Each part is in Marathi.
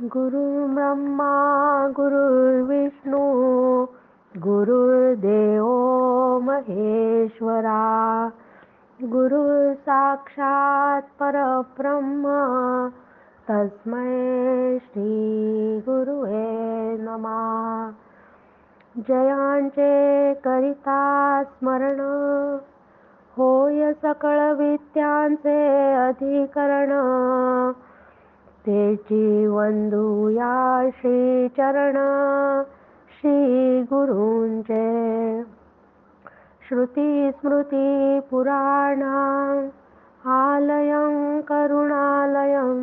गुरुर्ब्रह्मा गुरुर्विष्णू गुरुर्देव महेश्वरा गुरु साक्षात परब्रह्म तस्मै श्री गुरुवे नमा. जयांचे करिता स्मरण होय सकळ विद्यांचे अधिकरण ते चीवन्धूया श्रीचरणा श्रीगुरुञ्च श्रुतिस्मृतिपुराणा आलयं करुणालयं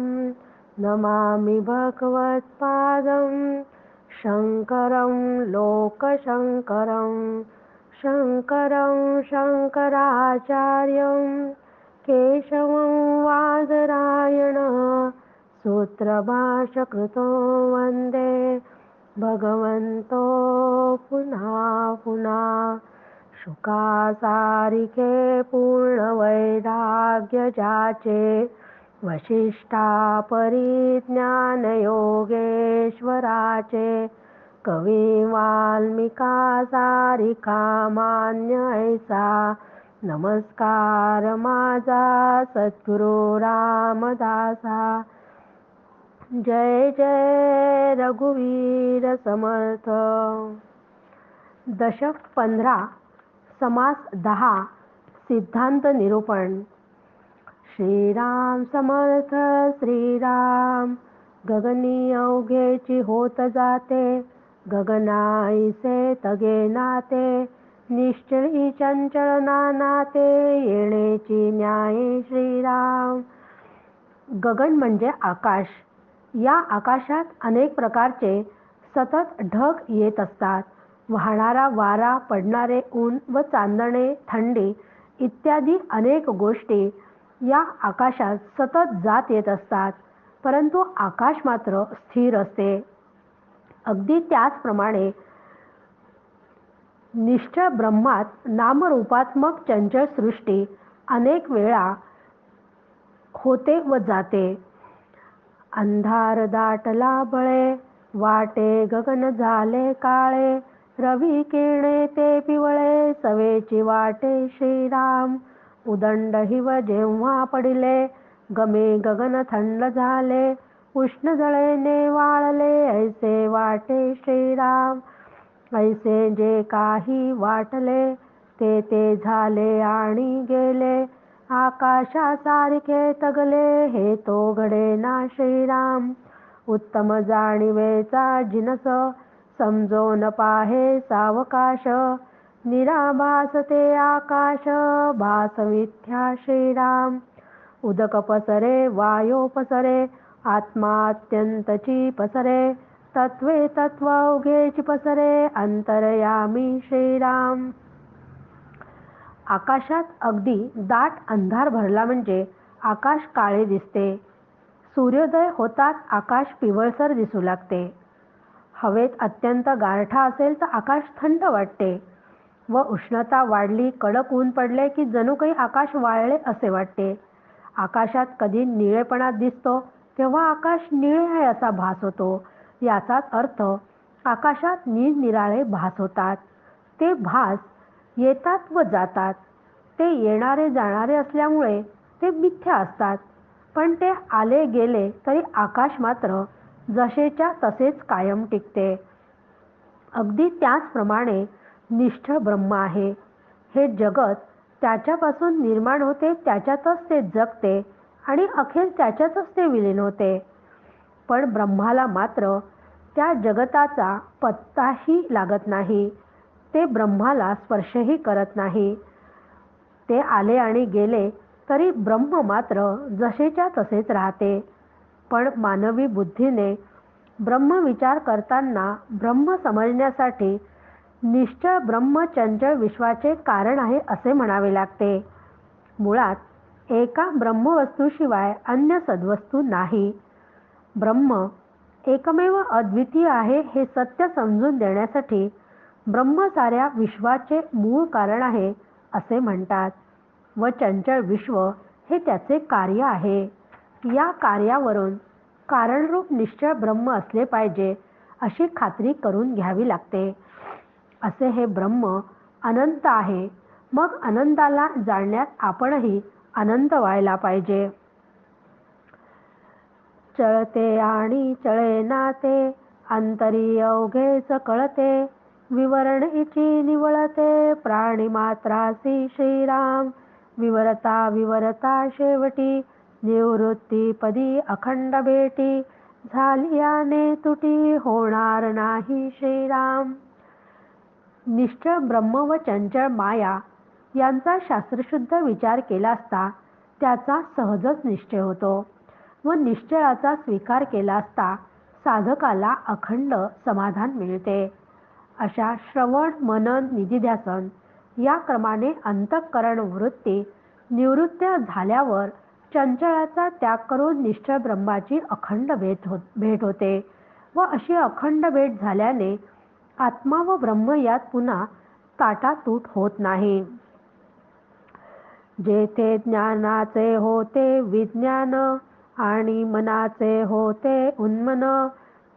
नमामि भगवत्पादं शङ्करं लोकशङ्करं शङ्करं शङ्कराचार्यं केशवं वादरायण सूत्रभाषकृतो वन्दे। भगवन्तो पुनः पुनः। शुकासारिके पूर्णवैराग्यजाचे जाचे वशिष्ठा परिज्ञानयोगेश्वराचे कवी वाल्मिका सारिका मान्य ऐसा नमस्कार माझा सद्गुरु रामदासा। जय जय रघुवीर समर्थ. दशक पंधरा समास दहा सिद्धांत निरूपण. श्रीराम समर्थ श्रीराम. गगनी अवघेची होत जाते. गगनाईसे तगे नाते. निश्चयी चंचल नाते येण्याची न्याय श्रीराम. गगन म्हणजे आकाश. या आकाशात अनेक प्रकारचे सतत ढग येत असतात. वाहणारा वारा पडणारे ऊन व चांदणे थंडी इत्यादी अनेक गोष्टी या आकाशात सतत जात येत असतात परंतु आकाश मात्र स्थिर असते. अगदी त्याचप्रमाणे निष्ठळ ब्रह्मात नामरूपात्मक चंचल सृष्टी अनेक वेळा होते व जाते. अंधार दाटला बळे वाटे गगन झाले काळे रवी किरणे ते पिवळे सवेची वाटे श्रीराम. उदंड हिव जेव्हा पडिले गमे गगन थंड झाले उष्ण जळेने वाळले ऐसे वाटे श्रीराम. ऐसे जे काही वाटले ते ते झाले आणि गेले. आकाशासारखे तगले हे तो घडे ना श्रीराम. उत्तम जाणीवेचा जिनस समजोन पाहे सावकाश. निराभास ते आकाश भास मिथ्या श्रीराम. उदक पसरे वायो पसरे आत्मात्यंतची पसरे. तत्वे तत्व उघेची पसरे अंतरयामी श्रीराम. आकाशात अगदी दाट अंधार भरला म्हणजे आकाश काळे दिसते. सूर्योदय होताच आकाश पिवळसर दिसू लागते. हवेत अत्यंत गारठा असेल तर आकाश थंड वाटते. व उष्णता वाढली कडक ऊन पडले की जणू काही आकाश वाळले असे वाटते. आकाशात कधी निळेपणा दिसतो तेव्हा आकाश निळे आहे असा भास होतो. याचाच अर्थ आकाशात निरनिराळे भास होतात. ते भास येतात व जातात. ते येणारे जाणारे असल्यामुळे ते मिथ्या असतात. पण ते आले गेले तरी आकाश मात्र जसेच्या तसेच कायम टिकते. अगदी त्याचप्रमाणे निष्ठ ब्रह्म आहे. हे जगत त्याच्यापासून निर्माण होते त्याच्यातच ते जगते आणि अखेर त्याच्यातच ते विलीन होते. पण ब्रह्माला मात्र त्या जगताचा पत्ताही लागत नाही. ते ब्रह्माला स्पर्शही करत नाही. ते आले आणि गेले तरी ब्रह्म मात्र जसेच्या तसेच राहते. पण मानवी बुद्धीने ब्रह्म विचार करताना ब्रह्म समजण्यासाठी निश्चळ ब्रह्मचंचळ विश्वाचे कारण आहे असे म्हणावे लागते. मुळात एका ब्रह्मवस्तूशिवाय अन्य सद्वस्तू नाही. ब्रह्म एकमेव अद्वितीय आहे हे सत्य समजून देण्यासाठी ब्रह्म साऱ्या विश्वाचे मूळ कारण आहे असे म्हणतात. व चंचल विश्व हे त्याचे कार्य आहे. या कार्यावरून कारणरूप निश्चळ ब्रह्म असले पाहिजे अशी खात्री करून घ्यावी लागते. असे हे ब्रह्म अनंत आहे. मग अनंताला जाणण्यात आपणही अनंत व्हायला पाहिजे. चळते आणि चळे नाते अंतरी अवघेच कळते. विवरण इची निवळते प्राणी मात्रासी श्रीराम. विवरता विवरता शेवटी निवृत्ती पदी अखंड भेटी. झालियाने तुटी होणार नाही श्रीराम. निश्चळ ब्रह्म व चंचळ माया यांचा शास्त्रशुद्ध विचार केला असता त्याचा सहजच निश्चय होतो व निश्चयाचा स्वीकार केला असता साधकाला अखंड समाधान मिळते. अशा श्रवण मनन निधिध्यासन या क्रमाने अंतःकरण वृत्ती निवृत्त झाल्यावर चंचळाचा त्याग करून निश्चळ ब्रह्माची अखंड भेट हो भेट होते व अशी अखंड भेट झाल्याने आत्मा व ब्रह्म यात पुन्हा ताटातूट होत नाही. जेथे ज्ञानाचे होते विज्ञान आणि मनाचे होते उन्मन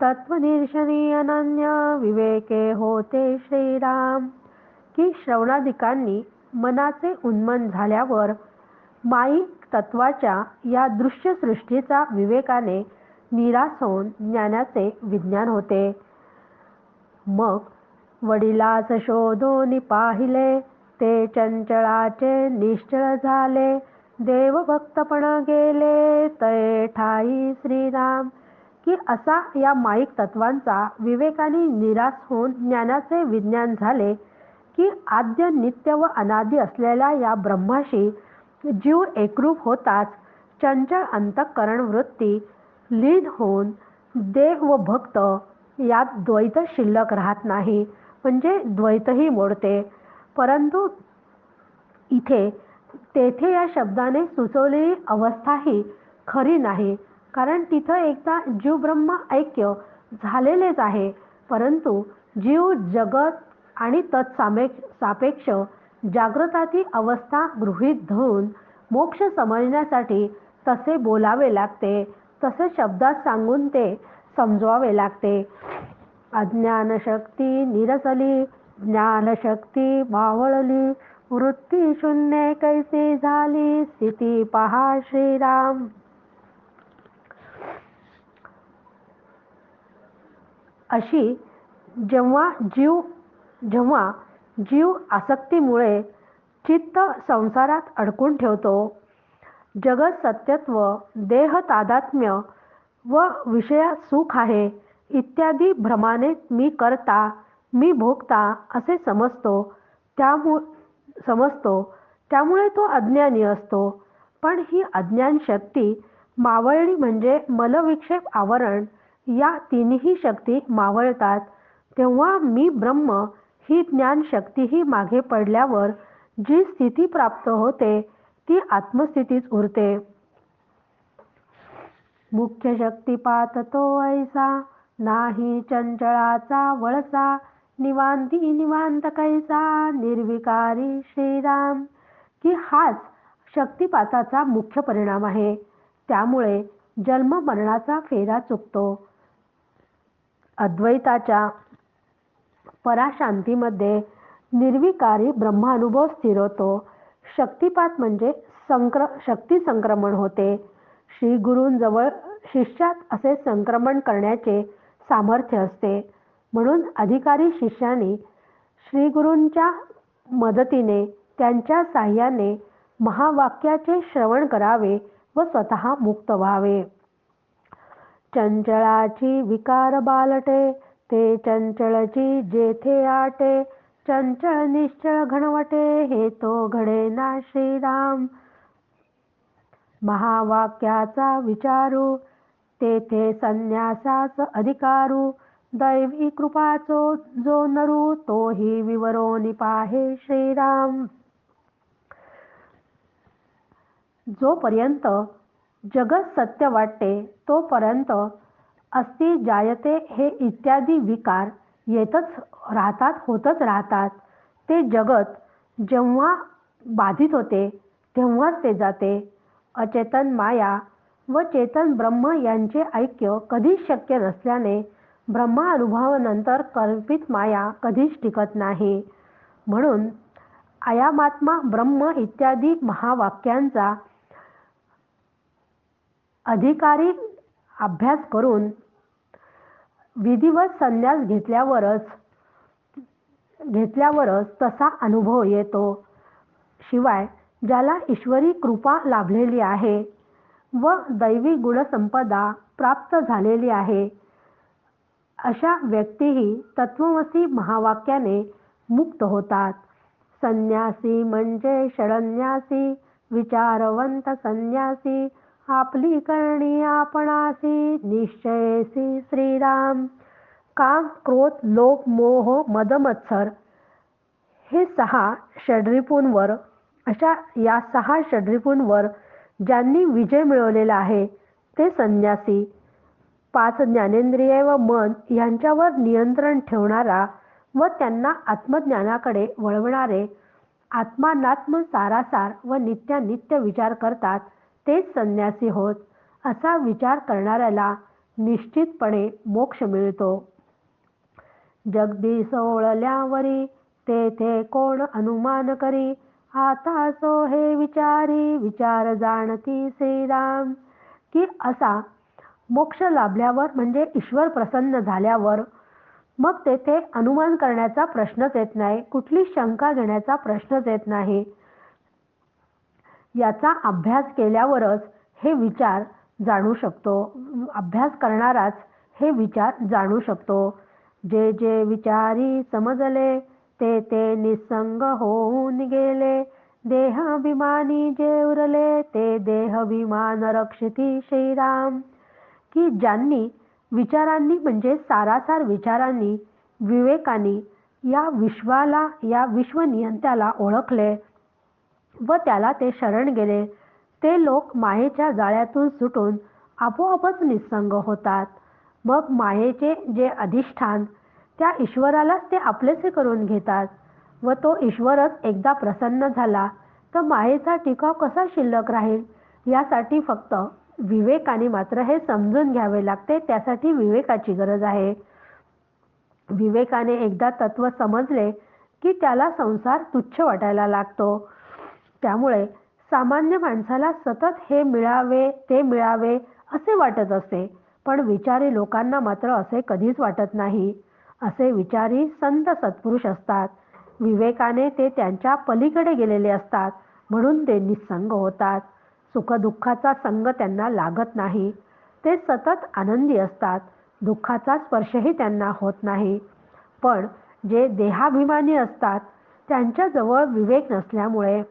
तत्वनिर्शनी अनन्य विवेके होते श्रीराम. की श्रवणाधिकांनी मनाचे उन्मन झाल्यावर माईक तत्वाच्या या दृश्यसृष्टीचा विवेकाने निराश होऊन ज्ञानाचे विज्ञान होते. मग वडिलास शोधून पाहिले ते चंचळाचे निश्चळ झाले देवभक्तपण गेले तय ठाई श्रीराम. की असा या माईक तत्वांचा विवेकाने निराश होऊन ज्ञानाचे विज्ञान झाले की आद्य नित्य व अनादी असलेल्या या ब्रह्माशी जीव एकरूप होताच चंचल अंतःकरण वृत्ती लीन होऊन देह व भक्त यात द्वैत शिल्लक राहत नाही म्हणजे द्वैतही मोडते. परंतु इथे तेथे या शब्दाने सुचवलेली अवस्थाही खरी नाही. कारण तिथं एकदा जीव ब्रह्म ऐक्य झालेलेच आहे. परंतु जीव जगत आणि तत्सामे सापेक्ष जागृताची अवस्था गृहीत धरून मोक्ष समजण्यासाठी तसे बोलावे लागते तसे शब्दात सांगून ते समजवावे लागते. अज्ञानशक्ती निरसली ज्ञानशक्ती मावळली वृत्ती शून्य कैसे झाली स्थिती पहा श्रीराम. अशी जेव्हा जीव जेव्हा जीव आसक्तीमुळे चित्त संसारात अडकून ठेवतो जगत सत्यत्व देह तादात्म्य व विषयात सुख आहे इत्यादी भ्रमाने मी करता मी भोगता असे समजतो त्यामु समजतो त्यामुळे तो अज्ञानी असतो. पण ही अज्ञान शक्ती मावळणी म्हणजे मलविक्षेप आवरण या तीनही शक्ती मावळतात. तेव्हा मी ब्रह्म ही ज्ञान शक्तीही मागे पडल्यावर जी स्थिती प्राप्त होते ती आत्मस्थितीच उरते. मुख्य शक्तिपात तो ऐसा नाही चंचळाचा वळसा निवांती निवांत कैसा निर्विकारी श्रीराम. की हाच शक्तिपाताचा मुख्य परिणाम आहे. त्यामुळे जन्म मरणाचा फेरा चुकतो. अद्वैताच्या पराशांतीमध्ये निर्विकारी ब्रह्मानुभव स्थिर होतो शक्तिपात म्हणजे संक्र शक्ती संक्रमण होते. श्री गुरूंजवळ शिष्यात असे संक्रमण करण्याचे सामर्थ्य असते. म्हणून अधिकारी शिष्याने श्रीगुरूंच्या मदतीने त्यांच्या साह्याने महावाक्याचे श्रवण करावे व स्वतः मुक्त व्हावे. चंचळाची विकार बालटे ते चंचळची जेथे आटे चंचळ निश्चळ घणवटे हे तो घडे ना श्रीराम. महावाक्याचा विचारू तेथे संन्यासाच अधिकारू दैवी कृपाचो जो नरू तोही विवरोनी पाहे श्रीराम. जोपर्यंत जगत सत्य वाटते तोपर्यंत अस्ति जायते हे इत्यादी विकार येतच राहतात होतच राहतात. ते जगत जेव्हा बाधित होते तेव्हाच ते जाते. अचेतन माया व चेतन ब्रह्म यांचे ऐक्य कधीच शक्य नसल्याने ब्रह्मानुभवानंतर कल्पित माया कधीच टिकत नाही. म्हणून आयामात्मा ब्रह्म इत्यादी महावाक्यांचा अधिकारी अभ्यास करून विधिवत संन्यास घेतल्यावरच घेतल्यावरच तसा अनुभव येतो. शिवाय ज्याला ईश्वरी कृपा लाभलेली आहे व दैवी गुणसंपदा प्राप्त झालेली आहे अशा व्यक्तीही तत्वमसी महावाक्याने मुक्त होतात. संन्यासी म्हणजे शरण्यासी विचारवंत संन्यासी आपली करणी आपणासी निश्चयसी श्रीराम. काम क्रोध लोभ मोह मदमत्सर हे सहा षड्रिपूंवर अशा या सहा षड्रिपूंवर ज्यांनी विजय मिळवलेला आहे ते संन्यासी. पाच ज्ञानेंद्रिय व मन यांच्यावर नियंत्रण ठेवणारा व त्यांना आत्मज्ञानाकडे वळवणारे आत्मानात्म सारासार व नित्यानित्य विचार करतात. तेच संन्यासी होत असा विचार करणाऱ्याला निश्चितपणे मोक्ष मिळतो. जगदी सोळल्यावरी तेथे कोण अनुमान करी? आता सो हे विचारी विचार जाणती श्रीराम? की असा मोक्ष लाभल्यावर म्हणजे ईश्वर प्रसन्न झाल्यावर? मग तेथे अनुमान करण्याचा प्रश्नच येत नाही कुठली शंका घेण्याचा प्रश्नच येत नाही. याचा अभ्यास केल्यावरच हे विचार जाणू शकतो. अभ्यास करणाराच हे विचार जाणू शकतो. जे जे विचारी समजले ते ते निसंग होऊन गेले. देहाभिमानी जे उरले ते देहभिमान रक्षिती श्रीराम. की ज्यांनी विचारांनी म्हणजे सारासार विचारांनी विवेकानी या विश्वाला या विश्वनियंत्याला ओळखले व त्याला ते शरण गेले. ते लोक मायेच्या जाळ्यातून सुटून आपोआपच निसंग होतात. मग मायेचे जे अधिष्ठान त्या ईश्वरालाच ते आपलेसे करून घेतात व तो ईश्वरच एकदा प्रसन्न झाला तर मायेचा टिकाव कसा शिल्लक राहील? यासाठी फक्त विवेकाने मात्र हे समजून घ्यावे लागते त्यासाठी विवेकाची गरज आहे. विवेकाने एकदा तत्व समजले की त्याला संसार तुच्छ वाटायला लागतो. त्यामुळे सामान्य माणसाला सतत हे मिळावे ते मिळावे असे वाटत असते पण विचारी लोकांना मात्र असे कधीच वाटत नाही. असे विचारी संत सत्पुरुष असतात. विवेकाने ते त्यांच्या पलीकडे गेलेले असतात म्हणून ते निसंग होतात. सुखदुःखाचा संग त्यांना लागत नाही. ते सतत आनंदी असतात. दुःखाचा स्पर्शही त्यांना होत नाही. पण जे देहाभिमानी असतात त्यांच्याजवळ विवेक नसल्यामुळे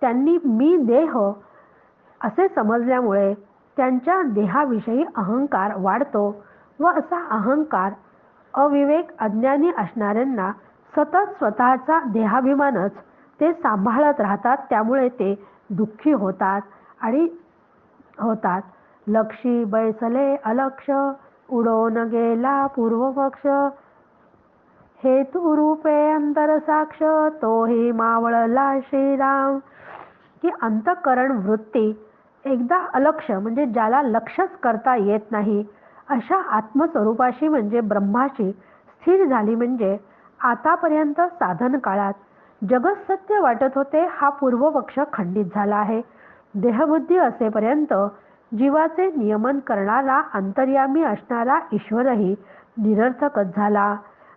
त्यांनी मी देह असे समजल्यामुळे त्यांच्या देहाविषयी अहंकार वाढतो व असा अहंकार अविवेक अज्ञानी असणाऱ्यांना सतत स्वतःचा देहाभिमानच ते सांभाळत राहतात. त्यामुळे ते दुःखी होतात आणि होतात. लक्षी बैसले अलक्ष उडवून गेला पूर्वपक्ष. हेतू रूपे अंतरसाक्ष तोही मावळला श्रीराम. की अंतकरण वृत्ती एकदा अलक्ष म्हणजे ज्याला लक्षच करता येत नाही अशा आत्मस्वरूपाशी म्हणजे ब्रह्माशी स्थिर झाली म्हणजे आतापर्यंत साधन काळात जगत सत्य वाटत होते हा पूर्वपक्ष खंडित झाला आहे. देहबुद्धी असेपर्यंत जीवाचे नियमन करणारा अंतर्यामी असणारा ईश्वरही निरर्थकच झाला.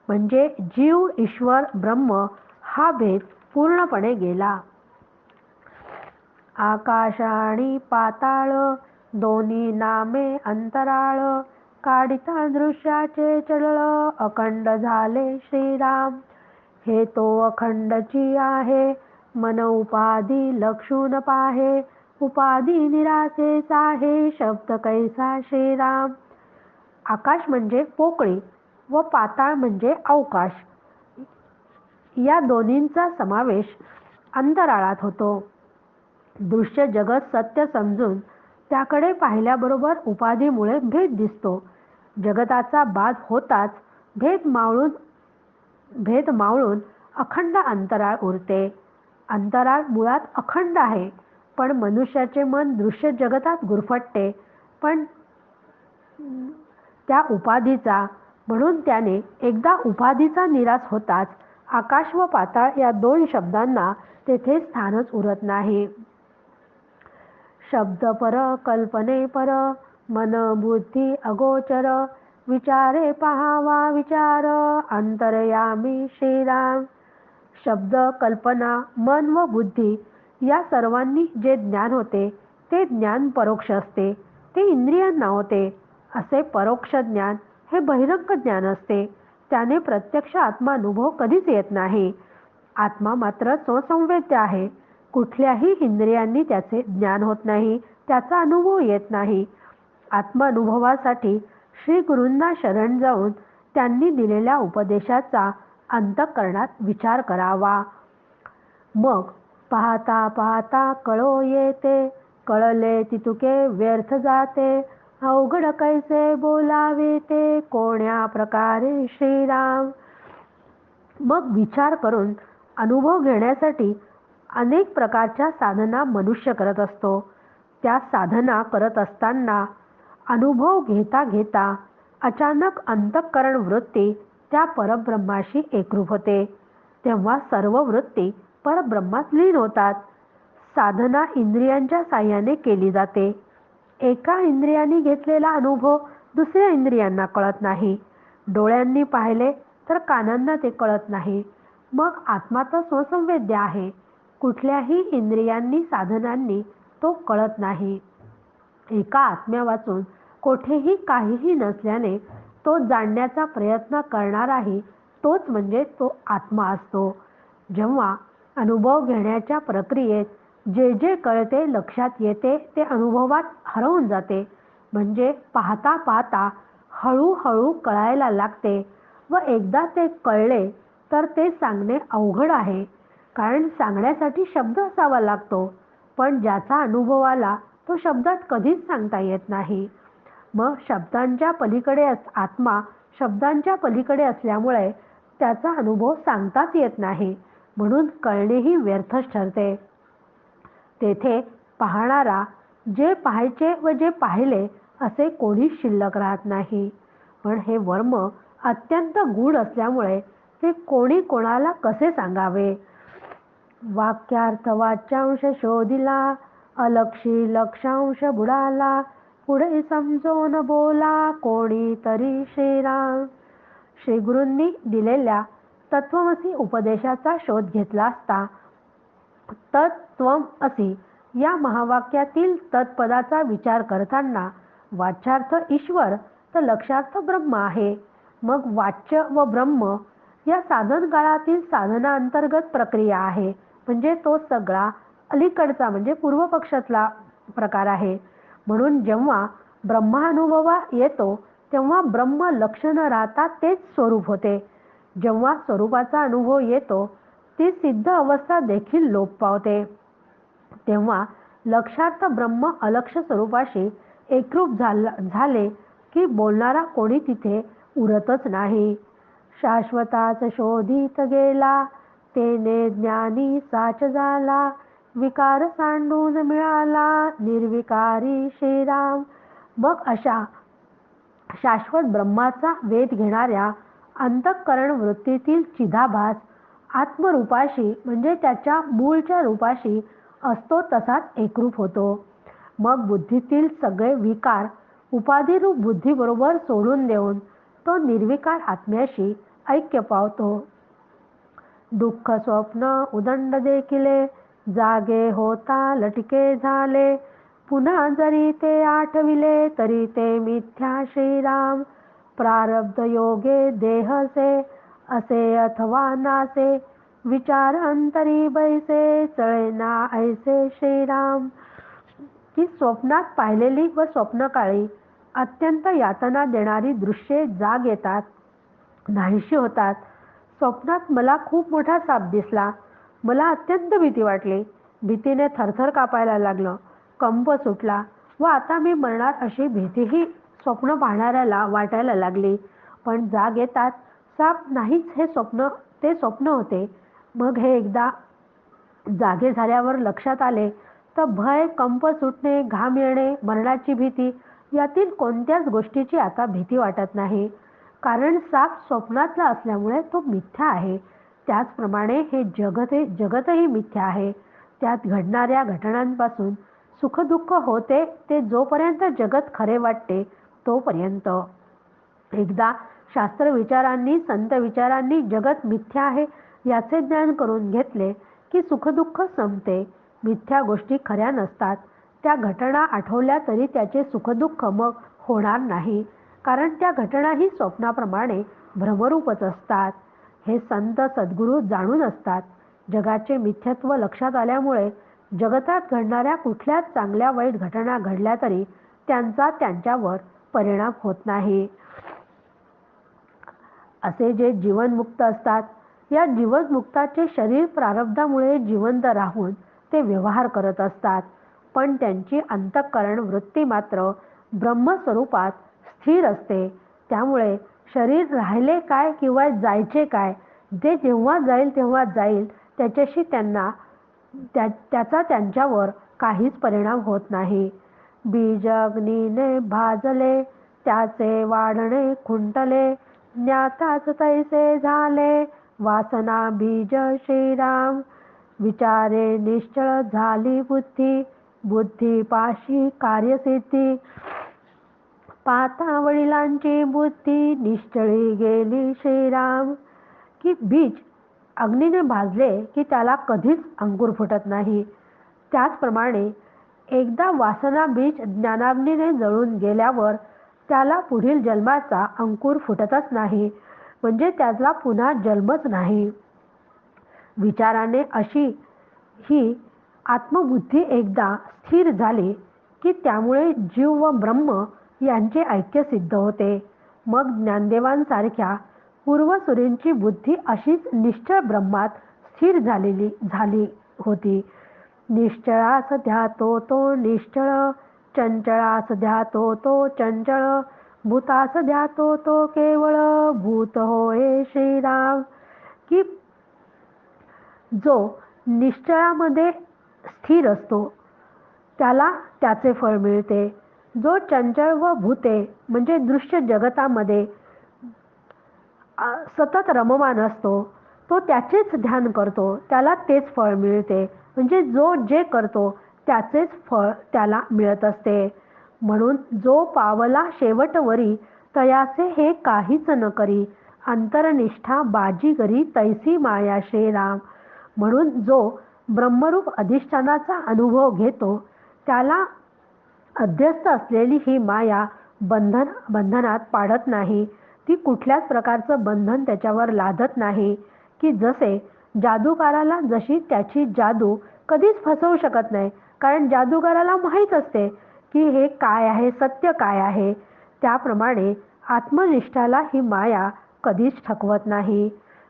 म्हणजे जीव ईश्वर ब्रह्म हा भेद पूर्णपणे गेला. आकाश आणि पाताळ दोन्ही नामे अंतराळ. काढिता दृश्याचे चळळ अखंड झाले श्रीराम. हे तो अखंडची आहे मन उपाधी लक्षून पाहे. उपाधी निराशेच आहे शब्द कैसा श्रीराम. आकाश म्हणजे पोकळी व पाताळ म्हणजे अवकाश. या दोन्हींचा समावेश अंतराळात होतो. दृश्य जगत सत्य समजून त्याकडे पाहिल्याबरोबर उपाधीमुळे भेद दिसतो. जगताचा बाध होताच भेद मावळून भेद मावळून अखंड अंतराळ उरते. अंतराळ मुळात अखंड आहे पण मनुष्याचे मन दृश्य जगतात गुरफटते. पण त्या उपाधीचा म्हणून त्याने एकदा उपाधीचा निराश होताच आकाश व पाताळ या दोन शब्दांना तेथे स्थानच उरत नाही. शब्द पर कल्पने पर मन बुद्धी अगोचर विचारे पहावा विचार अंतरयामी श्रीराम. शब्द कल्पना मन व बुद्धी या सर्वांनी जे ज्ञान होते ते ज्ञान परोक्ष असते ते इंद्रियांना होते. असे परोक्ष ज्ञान हे बहिरंग ज्ञान असते. त्याने प्रत्यक्ष आत्मानुभव कधीच येत नाही. आत्मा मात्र संवेद्य आहे. कुठल्याही इंद्रियांनी त्याचे ज्ञान होत नाही त्याचा अनुभव येत नाही. आत्मानुभवासाठी श्री गुरूंना शरण जाऊन त्यांनी दिलेल्या उपदेशाचा अंतकरणात विचार करावा. मग पाहता पाहता कळो येते कळले तितुके व्यर्थ जाते अवघड कैसे बोलावे ते कोण्या प्रकारे श्रीराम? मग विचार करून अनुभव घेण्यासाठी अनेक प्रकारच्या साधना मनुष्य करत असतो. त्या साधना करत असताना अनुभव घेता घेता अचानक अंतःकरण वृत्ती त्या परब्रह्माशी एकरूप होते. तेव्हा सर्व वृत्ती परब्रह्मात लीन होतात. साधना इंद्रियांच्या साह्याने केली जाते. एका इंद्रियाने घेतलेला अनुभव दुसऱ्या इंद्रियांना कळत नाही. डोळ्यांनी पाहिले तर कानांना ते कळत नाही. मग आत्मा तर स्वसंवेद्य आहे. कुठल्याही इंद्रियांनी साधनांनी तो कळत नाही. एका आत्म्या वाचून कोठेही काहीही नसल्याने तो जाणण्याचा प्रयत्न करणाराही तोच म्हणजे तो आत्मा असतो. जेव्हा अनुभव घेण्याच्या प्रक्रियेत जे जे कळते लक्षात येते ते अनुभवात हरवून जाते. म्हणजे पाहता पाहता हळूहळू कळायला लागते व एकदा ते कळले तर ते सांगणे अवघड आहे. कारण सांगण्यासाठी शब्द असावा लागतो पण ज्याचा अनुभव आला तो शब्दात कधीच सांगता येत नाही. मग शब्दांच्या पलीकडे आत्मा शब्दांच्या पलीकडे असल्यामुळे त्याचा अनुभव सांगताच येत नाही म्हणून कळणेही व्यर्थच ठरते. तेथे पाहणारा जे पाहायचे व जे पाहिले असे कोणीच शिल्लक राहत नाही. पण हे वर्म अत्यंत गूढ असल्यामुळे ते कोणी कोणाला कसे सांगावे? वाक्यार्थ वाच्यांश शोधिला अलक्षी लक्षांश बुडाला पुढे समजून बोला कोणी तरी श्रीराम श्रीगुरूंनी दिलेल्या तत्वमसी उपदेशाचा शोध घेतला असता तत्त्वम असी या महावाक्यातील तत्पदाचा विचार करताना वाच्यार्थ ईश्वर तर लक्षार्थ ब्रह्म आहे. मग वाच्य व ब्रह्म या साधन काळातील साधना अंतर्गत प्रक्रिया आहे. म्हणजे तो सगळा अलीकडचा म्हणजे पूर्व पक्षातला प्रकार आहे. म्हणून जेव्हा ब्रह्मानुभवा येतो तेव्हा ब्रह्म लक्षण राहता तेच स्वरूप होते. जेव्हा स्वरूपाचा अनुभव येतो ती सिद्ध अवस्था देखील लोप पावते. तेव्हा लक्षार्थ ब्रह्म अलक्ष स्वरूपाशी एकरूप झाले की बोलणारा कोणी तिथे उरतच नाही. शाश्वताच शोधित गेला तेने ज्ञानी साच झाला विकार सांडून मिळाला निर्विकारी श्रीराम. मग अशा शाश्वत ब्रह्माचा वेध घेणाऱ्या अंतःकरण वृत्तीतील चिदाभास आत्मरूपाशी म्हणजे त्याच्या मूळच्या रूपाशी असतो तसाच एकरूप होतो. मग बुद्धीतील सगळे विकार उपाधिरूप बुद्धीबरोबर सोडून देऊन तो निर्विकार आत्म्याशी ऐक्य पावतो. दुःख स्वप्न उदंड देखिले जागे होता लटके झाले. पुन्हा जरी ते आठविले तरी ते मिथ्या श्रीराम. प्रारब्ध योगे देहसे असे अथवा नासे. विचार अंतरी बैसे चळेना ऐसे श्रीराम. की स्वप्नात पाहिलेली व स्वप्नकाळी अत्यंत यातना देणारी दृश्ये जाग येतात नाहीशी होतात. स्वप्नात मला खूप मोठा साप दिसला. मला अत्यंत भीती वाटली. भीतीने थरथर कापायला लागलं. कंप सुटला व आता मी मरणार अशी भीतीही स्वप्न पाहणाऱ्याला वाटायला लागली. पण जाग येतात साप नाहीच हे स्वप्न ते स्वप्न होते. मग हे एकदा जागे झाल्यावर लक्षात आले तर भय कंप सुटणे घाम येणे मरणाची भीती यातील कोणत्याच गोष्टीची आता भीती वाटत नाही. कारण साप स्वप्नातला असल्यामुळे तो मिथ्या आहे. त्याचप्रमाणे हे जगत जगतही मिथ्या आहे. त्यात घडणाऱ्या घटनांपासून सुखदुःख होते ते जोपर्यंत जगत खरे वाटते तोपर्यंत. एकदा शास्त्र विचारांनी संत विचारांनी जगत मिथ्या आहे याचे ज्ञान करून घेतले की सुखदुःख संपते. मिथ्या गोष्टी खऱ्या नसतात. त्या घटना आठवल्या तरी त्याचे सुखदुःख मग होणार नाही. कारण त्या घटनाही स्वप्नाप्रमाणे भ्रमरूपच असतात. हे संत सद्गुरू जाणून असतात. जगाचे मिथ्यत्व लक्षात आल्यामुळे जगतात घडणाऱ्या कुठल्याच चांगल्या वाईट घटना घडल्या तरी त्यांचा त्यांच्यावर परिणाम होत नाही. असे जे जीवनमुक्त असतात या जीवनमुक्ताचे शरीर प्रारब्धामुळे जिवंत राहून ते व्यवहार करत असतात. पण त्यांची अंतःकरण वृत्ती मात्र ब्रह्मस्वरूपात स्थिर असते. त्यामुळे शरीर राहिले काय किंवा जायचे काय जे जेव्हा जाईल तेव्हा जाईल त्याच्याशी त्यांना त्या त्याचा त्यांच्यावर काहीच परिणाम होत नाही. बीज अग्नीने भाजले त्याचे वाढणे खुंटले ज्ञाताच तैसे झाले वासना बीज श्रीराम. विचारे निश्चळ झाली बुद्धी बुद्धी पाशी कार्यसिद्धी. पाता वडिलांची बुद्धी निश्चळी गेली श्रीराम. की बीज अग्नीने भाजले की त्याला कधीच अंकुर फुटत नाही. त्याचप्रमाणे एकदा वासना बीज ज्ञानाग्नीने जळून गेल्यावर त्याला पुढील जन्माचा अंकुर फुटतच नाही. म्हणजे त्याला पुन्हा जन्मच नाही. विचाराने अशी ही आत्मबुद्धी एकदा स्थिर झाली की त्यामुळे जीव व ब्रह्म यांचे ऐक्य सिद्ध होते. मग ज्ञानदेवांसारख्या पूर्वसुरींची बुद्धी अशीच निश्चळ ब्रह्मात स्थिर झालेली झाली होती. निश्चळास ध्यातो तो निश्चळ चंचळास ध्यातो तो चंचळ भूतास ध्यातो तो केवळ भूत होय श्रीराम. की जो निश्चळामध्ये स्थिर असतो त्याला त्याचे फळ मिळते. जो चंचळ व भूते म्हणजे दृश्य जगतामध्ये सतत रममान असतो तो त्याचेच ध्यान करतो त्याला तेच फळ मिळते. म्हणजे जो जे करतो त्याचेच फळ त्याला मिळत असते. म्हणून जो पावला शेवटवरी तयासे हे काहीच न करी अंतरनिष्ठा बाजी करी तैसी माया राम. म्हणून जो ब्रह्मरूप अधिष्ठानाचा अनुभव घेतो त्याला अध्यस्त असलेली ही माया बंधन बंधनात पाडत नाही. ती कुठल्याच प्रकारचं बंधन त्याच्यावर लादत नाही. की जसे जादूगाराला जशी त्याची जादू कधीच फसवू शकत नाही. कारण जादूगाराला माहीत असते की हे काय आहे सत्य काय आहे. त्याप्रमाणे आत्मनिष्ठाला ही माया कधीच ठकवत नाही.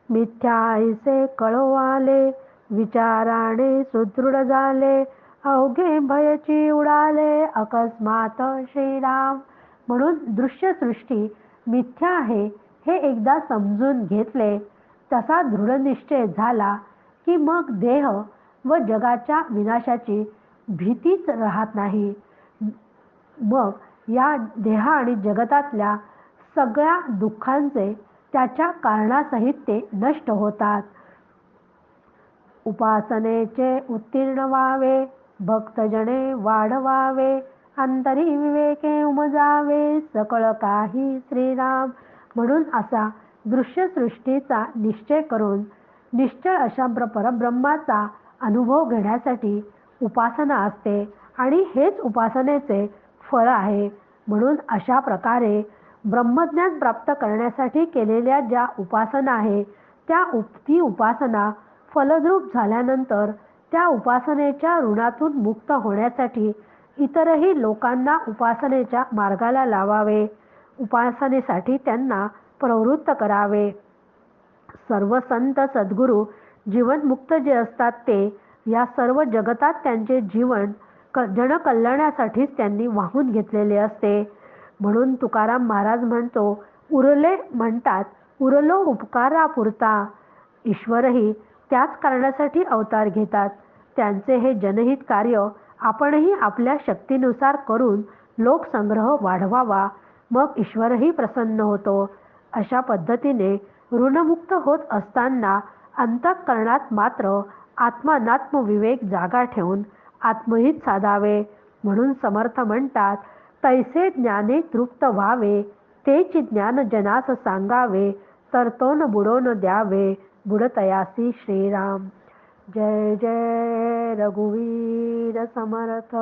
मिथ्या ऐसे कळवाले विचाराने सुदृढ झाले. अवघे भयची उडाले अकस्मात श्रीराम. म्हणून दृश्यसृष्टी मिथ्या आहे हे एकदा समजून घेतले. तसा दृढनिश्चय झाला की मग देह व जगाच्या विनाशाची भीतीच राहत नाही. मग या देहा आणि जगतातल्या सगळ्या दुःखांचे त्याच्या कारणासहित ते नष्ट होतात. उपासनेचे उत्तीर्ण व्हावे भक्तजने वाढवावे अंतरी विवेके उमजावे सकळ काही श्रीराम. म्हणून असा दृश्यसृष्टीचा निश्चय करून निश्चय अशा परब्रह्माचा अनुभव घेण्यासाठी उपासना असते आणि हेच उपासनेचे फळ आहे. म्हणून अशा प्रकारे ब्रह्मज्ञान प्राप्त करण्यासाठी केलेल्या ज्या उपासना आहे त्या उप ती उपासना फलद्रूप झाल्यानंतर त्या उपासनेच्या ऋणातून मुक्त होण्यासाठी इतरही लोकांना उपासनेच्या मार्गाला लावावे. उपासनेसाठी त्यांना प्रवृत्त करावे. सर्व संत सद्गुरू जीवनमुक्त जे असतात ते या सर्व जगतात त्यांचे जीवन क जनकल्याणासाठीच त्यांनी वाहून घेतलेले असते. म्हणून तुकाराम महाराज म्हणतो उरले म्हणतात उरलो उपकारापुरता. ईश्वरही त्याच कारणासाठी अवतार घेतात. त्यांचे हे जनहित कार्य आपणही आपल्या शक्तीनुसार करून लोकसंग्रह वाढवावा. मग ईश्वरही प्रसन्न होतो. अशा पद्धतीने ऋणमुक्त होत असताना अंतःकरणात मात्र आत्मानात्मविवेक जागा ठेवून आत्महित साधावे. म्हणून समर्थ म्हणतात तैसे ज्ञाने तृप्त व्हावे. तेच ज्ञान जनास सांगावे. तर तो न बुडोन द्यावे. बुडतयासी श्रीराम. जय जय रघुवीर समर्थ.